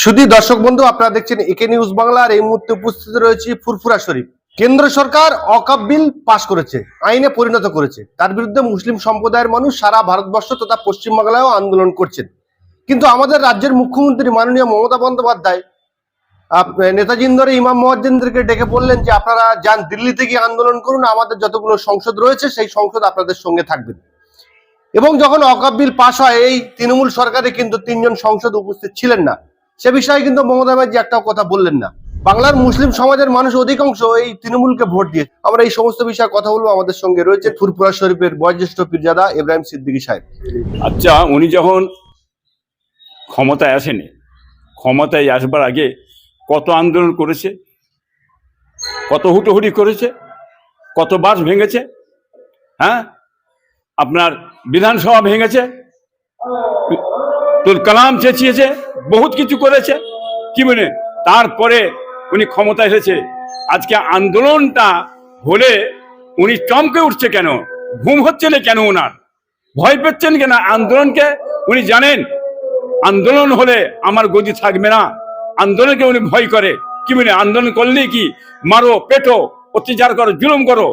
শুধু দর্শক বন্ধু, আপনারা দেখছেন একে নিউজ বাংলার এই মুহূর্তে উপস্থিত রয়েছে ফুরফুরা শরীফ। কেন্দ্র সরকার অকাপ বিল পাশ করেছে, আইনে পরিণত করেছে। তার বিরুদ্ধে মুসলিম সম্প্রদায়ের মানুষ সারা ভারতবর্ষ তথা পশ্চিমবাংলায়ও আন্দোলন করছেন। কিন্তু আমাদের রাজ্যের মুখ্যমন্ত্রী মাননীয় মমতা বন্দ্যোপাধ্যায় নেতাজি ইন্দোরে ইমাম মহাজ্জেনদেরকে ডেকে বললেন যে, আপনারা যান দিল্লিতে গিয়ে আন্দোলন করুন, আমাদের যতগুলো সংসদ রয়েছে, সেই সংসদ আপনাদের সঙ্গে থাকবেন এবং যখন অকাপ বিল পাশ হয়, এই তৃণমূল সরকারে কিন্তু তিনজন সংসদ উপস্থিত ছিলেন না। সে বিষয়ে কিন্তু মমতা ব্যানার্জি একটাও কথা বললেন না। বাংলার মুসলিম সমাজের মানুষ অধিকাংশ এই তৃণমূলকে ভোট দিয়ে। আমরা এই সমস্ত বিষয়ে কথা বলব। আমাদের সঙ্গে রয়েছে ফুরপুরা শরীফের বয়োজ্যেষ্ঠ পীরজাদা ইব্রাহিম সিদ্দিকী সাহেব। আচ্ছা উনি যখন ক্ষমতায় আসেনি, ক্ষমতায় আসবার আগে কত আন্দোলন করেছে, কত হুটোহুটি করেছে, কত বাস ভেঙেছে হ্যাঁ? আপনার বিধানসভা ভেঙেছে তুল, কালাম চেঁচিয়েছে বহুত কিছু করেছে। কি বলে? তারপরে উনি ক্ষমতা এসেছে। আজকে আন্দোলনটা হলে উনি চমকে উঠছে কেন? ঘুম হচ্ছে না কেন ওনার ভয় পেচ্ছেন কেন? আন্দোলনকে উনি জানেন, আন্দোলন হলে আমার গদি থাকবে না। আন্দোলনকে উনি ভয় করে। কি মানে আন্দোলন করলে কি? মারো, পেটো, অত্যাচার করো, জুলুম করো।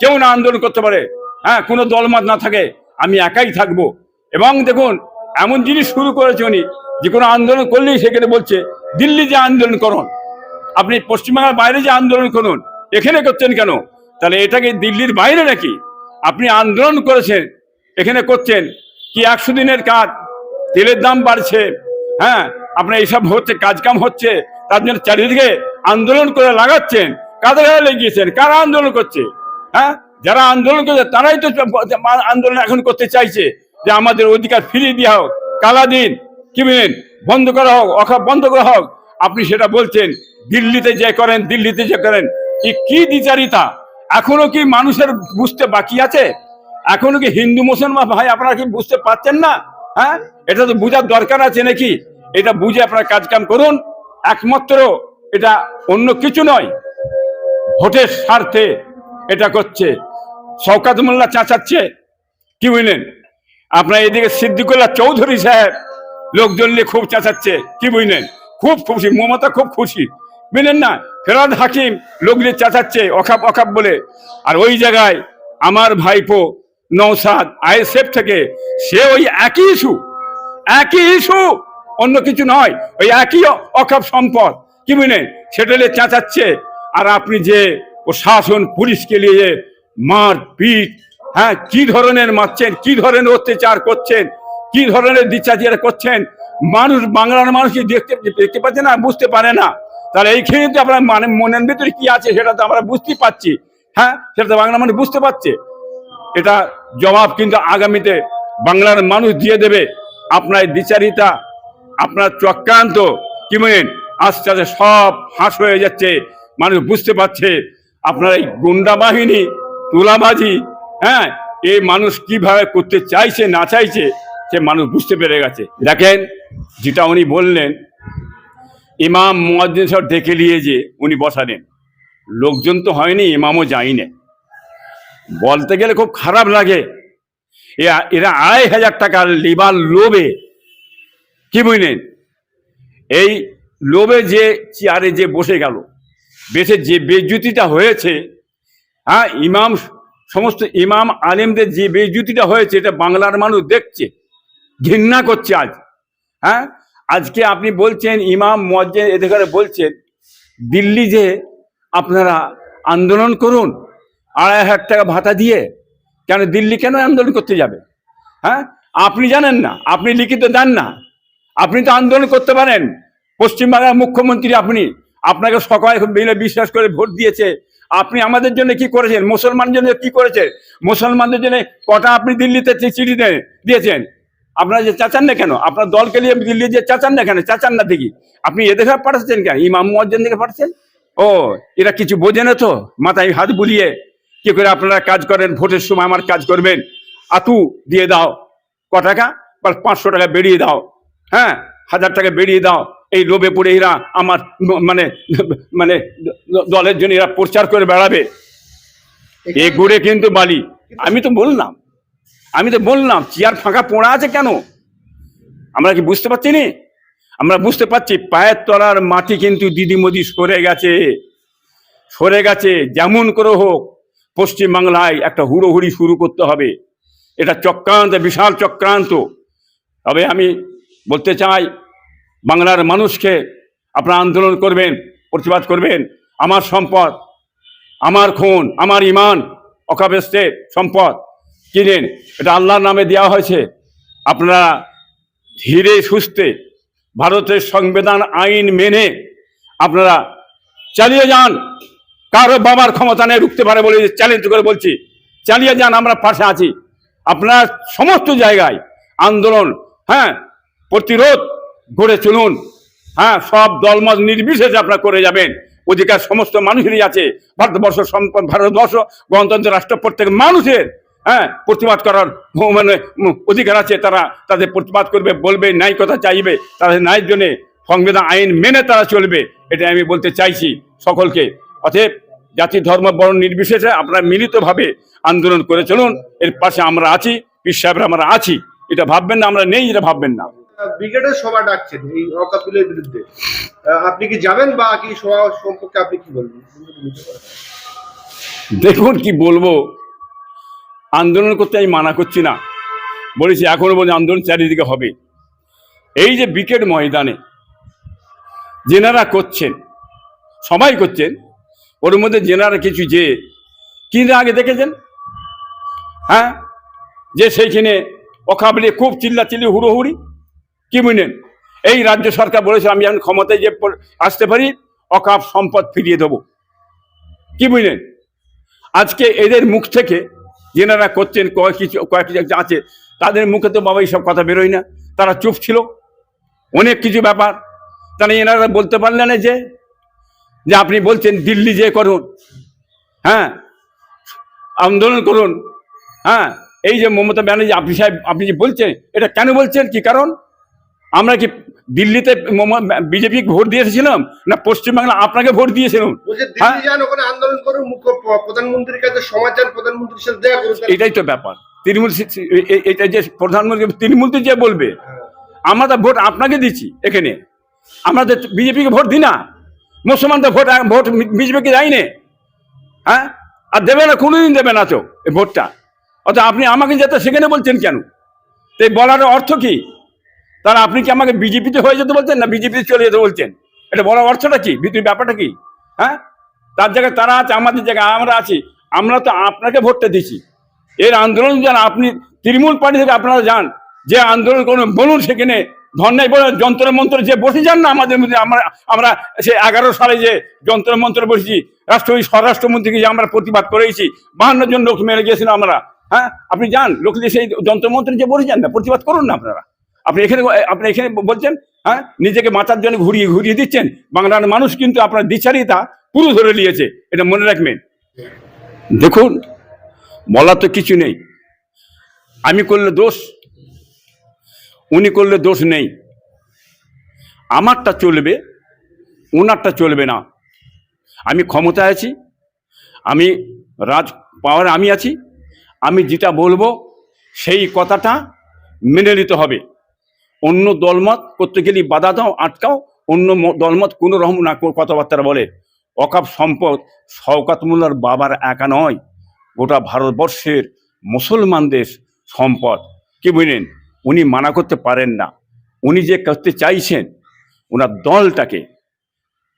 কেউ না আন্দোলন করতে পারে। হ্যাঁ কোনো দলমত না থাকে। আমি একাই থাকব। এবং দেখুন, এমন জিনিস শুরু করেছে উনি। যে কোনো আন্দোলন করলেই সেখানে বলছে, দিল্লি যে আন্দোলন করুন, আপনি পশ্চিমবাংলার বাইরে যে আন্দোলন করুন, এখানে করছেন কেন? তাহলে এটাকে দিল্লির বাইরে নাকি? আপনি আন্দোলন করেছেন, এখানে করছেন, কি একশো দিনের কাজ, তেলের দাম বাড়ছে হ্যাঁ আপনার এইসব হচ্ছে, কাজকাম হচ্ছে, তার জন্য চারিদিকে আন্দোলন করে লাগাচ্ছেন, কাদের গায়ে লেগিয়েছেন, কারা আন্দোলন করছে? হ্যাঁ যারা আন্দোলন করছে, তারাই তো আন্দোলন এখন করতে চাইছে, যে আমাদের অধিকার ফিরিয়ে দেওয়া হোক, কালা দিন। কি বলেন বন্ধ করা হোক অখাপ বন্ধ করা হোক। আপনি সেটা বলছেন, দিল্লিতে যে করেন, দিল্লিতে যে করেন কি দ্বিচারিতা? এখনও কি মানুষের বুঝতে বাকি আছে? এখনও কি হিন্দু, মুসলমান ভাই আপনারা কি বুঝতে পারছেন না? হ্যাঁ? এটা তো বুঝার দরকার আছে নাকি? এটা বুঝে আপনারা কাজ কাম করুন। একমাত্র এটা অন্য কিছু নয়, ভোটের স্বার্থে এটা করছে। শওকাত মোল্লা চাচাচ্ছে। কি বুঝলেন আপনার এদিকে সিদ্দিকুল্লাহ চৌধুরী সাহেব লোকজন নিয়ে খুব চেঁচাচ্ছে, কি বুঝলেন? খুব খুশি, মমতা খুব খুশি। বুঝলেন না? ফেরাদ হাকিম লোক নিয়ে চেঁচাচ্ছে, অখাপ অখাপ বলে। আর ওই জায়গায় আমার ভাইপো নৌসাদ আইএসএফ থেকে, সে ওই একই ইস্যু একই ইস্যু, অন্য কিছু নয়, ওই একই অখাপ সম্পদ। কি বুঝলেন? সেটা নিয়ে চেঁচাচ্ছে। আর আপনি যে প্রশাসন পুলিশকে নিয়ে মার পিট হ্যাঁ কি ধরনের মারছেন, কি ধরনের অত্যাচার করছেন কি ধরনের দিচ্ছাচিয়ার করছেন? মানুষ, বাংলার মানুষ দেখতে দেখতে পাচ্ছে না, বুঝতে পারে না? তাহলে এইখানে তো আপনার মানে মনের ভিতরে কি আছে সেটা তো আমরা বুঝতেই পারছি। হ্যাঁ সেটা তো বাংলা মানুষ বুঝতে পারছে। এটা জবাব কিন্তু আগামীতে বাংলার মানুষ দিয়ে দেবে। আপনার দ্বিচারিতা আপনার চক্রান্ত কি বলেন আস্তে আস্তে সব ফাঁস হয়ে যাচ্ছে, মানুষ বুঝতে পারছে। আপনার এই গুন্ডা বাহিনী, তুলাবাজি হ্যাঁ এই মানুষ কীভাবে করতে চাইছে, না চাইছে সে মানুষ বুঝতে পেরে গেছে। দেখেন, যেটা উনি বললেন, ইমাম মুয়াজ্জিন সব ডেকে নিয়ে যে উনি বসালেন। লোকজন তো হয়নি, ইমামও যায়নি। বলতে গেলে খুব খারাপ লাগে। এরা আড়াই হাজার টাকার লিবার লোভে, কি বুঝলেন? এই লোভে যে চেয়ারে যে বসে গেল বেশে যে বেজ্যুতিটা হয়েছে হ্যাঁ ইমাম, সমস্ত ইমাম আলেমদের যে বেজ্যুতিটা হয়েছে, এটা বাংলার মানুষ দেখছে। ঘৃণা করছে আজ। হ্যাঁ? আজকে আপনি বলছেন, ইমাম মজ্জে এদের বলছেন, দিল্লি যে আপনারা আন্দোলন করুন, আড়াই হাজার টাকা ভাতা দিয়ে, কেন দিল্লি কেন আন্দোলন করতে যাবে? হ্যাঁ? আপনি জানেন না, আপনি লিখিত দেন না। আপনি তো আন্দোলন করতে পারেন। পশ্চিমবাংলার মুখ্যমন্ত্রী আপনি, আপনাকে সকালে মিলে বিশ্বাস করে ভোট দিয়েছে। আপনি আমাদের জন্য কি করেছেন? মুসলমানদের জন্য কি করেছেন? মুসলমানদের জন্য কটা আপনি দিল্লিতে চিঠি দিয়েছেন? আপনারা যে চাচান না কেন? আপনার দলকে নিয়ে দিল্লি যে চাচান না কেন? চাচান না দেখি। আপনি এদের পাঠাচ্ছেন কেন? ইমাম মুয়াজ্জেন থেকে পাঠাচ্ছেন? ও এরা কিছু বোঝে না তো? মাথায় হাত বুলিয়ে কি করে আপনারা কাজ করেন? ভোটের সময় আমার কাজ করবেন। আতু দিয়ে দাও। ক টাকা? বা পাঁচশো টাকা বেরিয়ে দাও। হ্যাঁ? হাজার টাকা বেরিয়ে দাও। এই লোভে পড়ে এরা আমার মানে মানে দলের জন্য এরা প্রচার করে বেড়াবে। এ গুড়ে কিন্তু বালি। আমি তো বললাম। আমি তো বললাম, চেয়ার ফাঁকা পড়া আছে কেন? আমরা কি বুঝতে পারছি নি? আমরা বুঝতে পারছি, পায়ের তলার মাটি কিন্তু দিদিমদি সরে গেছে। সরে গেছে, যেমন করে হোক, পশ্চিমবাংলায় একটা হুড়োহুড়ি শুরু করতে হবে। এটা চক্রান্ত, বিশাল চক্রান্ত। তবে আমি বলতে চাই, বাংলার মানুষকে আপনারা আন্দোলন করবেন, প্রতিবাদ করবেন। আমার সম্পদ, আমার খুন, আমার ইমান অকাবেস্টে সম্পদ। কিনেন। এটা আল্লাহর নামে দেওয়া হয়েছে। আপনারা ধীরে সুস্থে ভারতের সংবিধান আইন মেনে আপনারা চালিয়ে যান। কারও বাবার ক্ষমতা নেই রুখতে পারে বলে চ্যালেঞ্জ করে বলছি। চালিয়ে যান, আমরা পাশে আছি। আপনার সমস্ত জায়গায় আন্দোলন হ্যাঁ প্রতিরোধ গড়ে চলুন। হ্যাঁ সব দলমত নির্বিশেষে আপনারা করে যাবেন। অধিকার সমস্ত মানুষেরই আছে। ভারতবর্ষ ভারতবর্ষ গণতন্ত্র রাষ্ট্র প্রত্যেক মানুষের হ্যাঁ প্রতিবাদ করার মানে অধিকার আছে তারা তাদের প্রতিবাদ করবে বলবে ন্যায় কথা চাইবে তাদের ন্যায়ের জন্য সংবিধান আইন মেনে তারা চলবে এটা আমি বলতে চাইছি সকলকে। অতএব জাতি ধর্ম বর্ণ নির্বিশেষে আপনারা মিলিতভাবে আন্দোলন করে চলুন এর পাশে আমরা আছি পীর সাহেবরা আমরা আছি এটা ভাববেন না আমরা নেই এটা ভাববেন না। ব্রিগেডের সভা ডাকছেন এই অকাপিলের বিরুদ্ধে। আপনি কি যাবেন বা কি সভা সম্পর্কে আপনি কি বলবেন? দেখুন কি বলব আন্দোলন করতে আমি মানা করছি না। বলেছি, এখনও বলছি আন্দোলন চারিদিকে হবে। এই যে বিকেট ময়দানে জেনারা করছেন, সবাই করছেন, ওর মধ্যে জেনারা কিছু যে, কিনা আগে দেখেছেন? হ্যাঁ? যে সেইখানে অকাবলে খুব চিল্লাচিল্লি হুড়োহুড়ি? কি বুঝলেন এই রাজ্য সরকার বলেছে, আমি এখন ক্ষমতায় যে আসতে পারি অকাপ সম্পদ ফিরিয়ে দেবো। কি বুঝলেন আজকে এদের মুখ থেকে যেনারা করছেন কয়েক কিছু কয়েক কিছু আছে, তাদের মুখে তো বাবা এইসব কথা বেরোয় না। তারা চুপ ছিল। অনেক কিছু ব্যাপার। তাহলে এনারা বলতে পারলেন যে যে আপনি বলছেন দিল্লি যে করুন হ্যাঁ আন্দোলন করুন হ্যাঁ এই যে মমতা ব্যানার্জি, আপনি সাহেব, আপনি যে বলছেন, এটা কেন বলছেন? কি কারণ? আমরা কি দিল্লিতে বিজেপি ভোট দিয়ে এসেছিলাম? না পশ্চিমবাংলা আপনাকে ভোট দিয়েছিলাম হ্যাঁ? আন্দোলন করুন মুখ্য প্রধানমন্ত্রীর কাছে সমাচার প্রধানমন্ত্রীর সাথে এটাই তো ব্যাপার। তৃণমূল এটা যে প্রধানমন্ত্রী তৃণমূল তো যে বলবে আমরা তো ভোট আপনাকে দিচ্ছি এখানে। আমরা তো বিজেপিকে ভোট দিই না। মুসলমান তো ভোট ভোট বিজেপিকে দেয়নি হ্যাঁ? আর দেবে না কোনোদিন দেবে না তো এই ভোটটা। অত আপনি আমাকে যেতে সেখানে বলছেন কেন? তো এই বলার অর্থ কি? তাহলে আপনি কি আমাকে বিজেপিতে হয়ে যেতে বলছেন না বিজেপিতে চলে যেতে বলছেন? এটা বলার অর্থটা কি? ভিতরে ব্যাপারটা কি? হ্যাঁ? তার জায়গায় তারা আছে, আমাদের জায়গায় আমরা আছি, আমরা তো আপনাকে ভোটটা দিচ্ছি এর আন্দোলন যান আপনি তৃণমূল পার্টি থেকে আপনারা যান, যে আন্দোলন করুন, বলুন সেখানে ধর্নায় বলে যন্ত্র মন্ত্র যে বসে যান না আমাদের মধ্যে, আমরা আমরা সে এগারো সালে যে যন্ত্র মন্ত্র বসেছি রাষ্ট্র স্বরাষ্ট্রমন্ত্রীকে যে আমরা প্রতিবাদ করেছি, বাহান্ন জন লোক মেরে গিয়েছিল আমরা হ্যাঁ? আপনি যান, লোক সেই যন্ত্রমন্ত্রে যে বসে যান না, প্রতিবাদ করুন না আপনারা। আপনি এখানে আপনি এখানে বলছেন হ্যাঁ নিজেকে মাথার জন্য ঘুরিয়ে ঘুরিয়ে দিচ্ছেন। বাংলার মানুষ কিন্তু আপনার দ্বিচারিতা পুরো ধরে নিয়েছে, এটা মনে রাখবেন। দেখুন, বলার তো কিছু নেই। আমি করলে দোষ, উনি করলে দোষ নেই। আমারটা চলবে ওনারটা চলবে না। আমি ক্ষমতায় আছি, আমি রাজ পাওয়ার আমি আছি, আমি যেটা বলব, সেই কথাটা মেনে নিতে হবে। অন্য দলমত করতে গেলে বাধা দাও, আটকাও। অন্য দলমত কোনো রকম না কথাবার্তা বলে। অকাপ সম্পদ শওকাত মোল্লার বাবার একা নয়। গোটা ভারতবর্ষের মুসলমানদের সম্পদ। কি বুঝলেন? উনি মানা করতে পারেন না। উনি যে করতে চাইছেন, ওনার দলটাকে,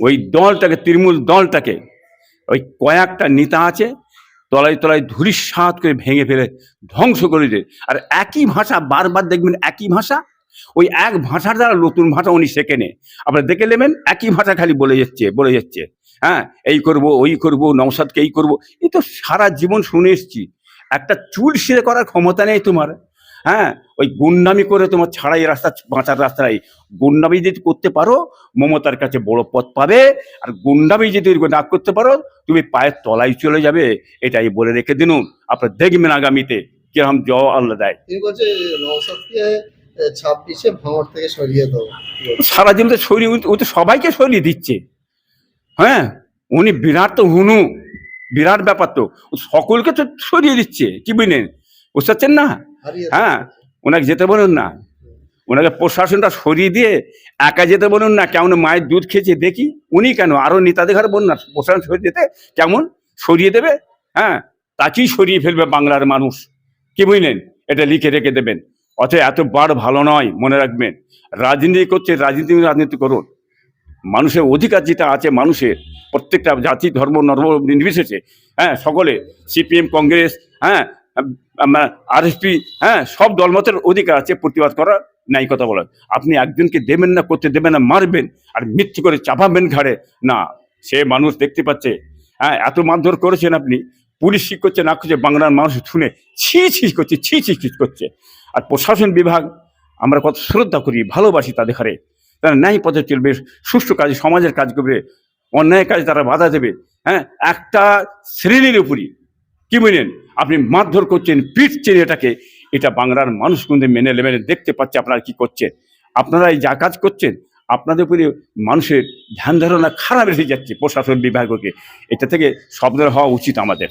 ওই দলটাকে, তৃণমূল দলটাকে, ওই কয়েকটা নেতা আছে, তলায় তলায় ধুলিস্বাদ করে ভেঙে ফেলে ধ্বংস করে দেয় আর একই ভাষা বারবার দেখবেন, একই ভাষা ওই এক ভাষার দ্বারা নতুন ভাষা উনি শেখে নে আপনারা দেখে নেবেন একই ভাষা খালি বলে যাচ্ছে বলে যাচ্ছে। হ্যাঁ এই করব, ওই করব নওসাদকে এই করব, এই তো সারা জীবন শুনে এসছি। একটা চুল সিরে করার ক্ষমতা নেই তোমার। হ্যাঁ ওই গুন্ডামি করে তোমার ছাড়াই রাস্তা, বাঁচার রাস্তায় গুন্ডামি যদি করতে পারো, মমতার কাছে বড় পথ পাবে। আর গুন্ডামি যদি না করতে পারো, তুমি পায়ের তলায় চলে যাবে। এটাই বলে রেখে দিন আপনার দেখবেন আগামীতে কীরকম জ আল্লাহ দেয়। ছাব্বিশে ভাঙর থেকে সরিয়ে দেবো সারা জীবন সরিয়ে ও তো সবাইকে সরিয়ে দিচ্ছে। হ্যাঁ উনি বিরাট তো হুনু বিরাট ব্যাপার তো। সকলকে তো সরিয়ে দিচ্ছে কি বুঝলেন? বুঝতে না? হ্যাঁ ওনাকে যেতে বলুন না। ওনাকে প্রশাসনটা সরিয়ে দিয়ে একা যেতে বলুন না কেমন মায়ের দুধ খেয়েছে দেখি। উনি কেন? আরও নেতাদের ঘরে বলুন না প্রশাসন সরিয়ে যেতে কেমন? সরিয়ে দেবে? হ্যাঁ তাকেই সরিয়ে ফেলবে বাংলার মানুষ। কি বুঝলেন? এটা লিখে রেখে দেবেন। অতএব এত বার ভালো নয়, মনে রাখবেন। রাজনীতি করছে, রাজনীতি রাজনীতি করুন। মানুষের অধিকার যেটা আছে, মানুষের। প্রত্যেকটা জাতি, ধর্ম, নর্ম নির্বিশেষে হ্যাঁ সকলে, সিপিএম, কংগ্রেস হ্যাঁ আরএসপি হ্যাঁ সব দলমতের অধিকার আছে, প্রতিবাদ করার নাই কথা বলার। আপনি একজনকে দেবেন না, করতে দেবেন না, মারবেন আর মৃত্যু করে চাপাবেন ঘাড়ে, না। সে মানুষ দেখতে পাচ্ছে হ্যাঁ এত মারধর করেছেন আপনি। পুলিশ ঠিক করছে, না করছে, বাংলার মানুষ শুনে ছি ছি করছে ছি ছি করছে। আর প্রশাসন বিভাগ আমরা কত শ্রদ্ধা করি, ভালোবাসি তাদের হারে তারা ন্যায় পথে চলবে, সুষ্ঠু কাজে, সমাজের কাজ করবে, অন্যায় কাজে তারা বাধা দেবে। হ্যাঁ একটা শ্রেণির উপরই। কি বলেন আপনি মারধর করছেন, পিটছেন এটাকে। এটা বাংলার মানুষ কিন্তু মেনে নেবেন দেখতে পাচ্ছে আপনারা কি করছেন আপনারা এই যা কাজ করছেন, আপনাদের উপরে মানুষের ধ্যান ধারণা খারাপ এসে যাচ্ছে প্রশাসন বিভাগকে। এটা থেকে শব্দ হওয়া উচিত আমাদের।